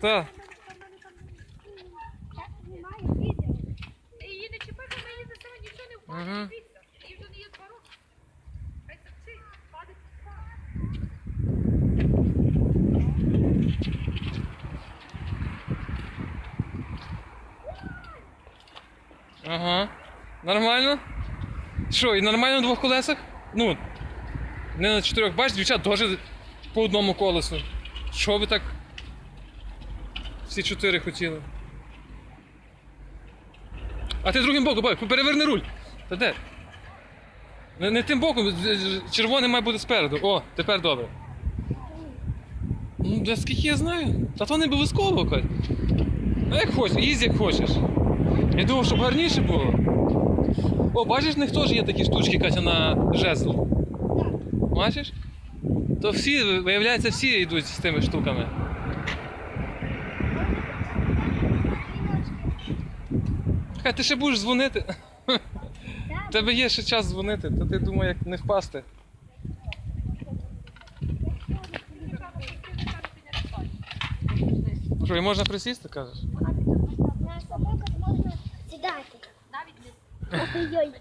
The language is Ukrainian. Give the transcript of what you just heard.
Так. Ти її не чіпай, бо ми її за себе нічого не впаде, Мгм. вже не є два роки. Хай се падає. Ага. Нормально? Що, і нормально на двох колесах? Ну, не на чотирьох. Бачиш, дівчат теж по одному колесу. Що ви так? Всі чотири хотіли. А ти другим боком, бай, переверни руль. Та де? Не, не тим боком, червоний має бути спереду. О, тепер добре. Ну, да скільки я знаю. Та то не обов'язково, Кать. Ну як хочеш, їздь як хочеш. Я думав, щоб гарніше було. О, бачиш, в них теж є такі штучки, Катя, на жезл. Бачиш? То всі, виявляється, всі йдуть з тими штуками. Кать, ти ще будеш дзвонити. У тебе є ще час дзвонити, то ти думай, як не впасти. Що, і можна присісти, кажеш? На собаку можна сідати. Навіть не Ой-ой.